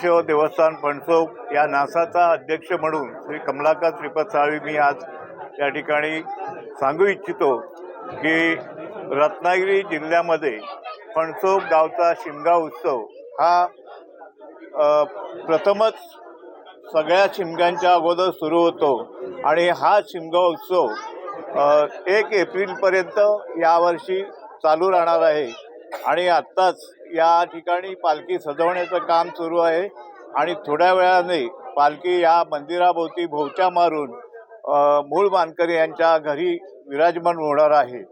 ज्ञानेश्वर देवस्थान फणसोक या नासाचा अध्यक्ष म्हणून श्री कमलाकर श्रीपद साळवी मी आज या ठिकाणी सांगू इच्छितो की रत्नागिरी जिल्ह्यामध्ये फणसोक गावचा शिमगा उत्सव हा प्रथमच सगळ्या शिमग्यांच्या अगोदर सुरू होतो आणि हा शिमगा उत्सव एक एप्रिलपर्यंत यावर्षी चालू राहणार आहे. आणि आत्ताच या ठिकाणी पालखी सजवण्याचं काम सुरू आहे. आणि थोड्या वेळाने पालखी या मंदिराभोवती भोवच्या मारून मूळ मानकरी यांच्या घरी विराजमान होणार आहे.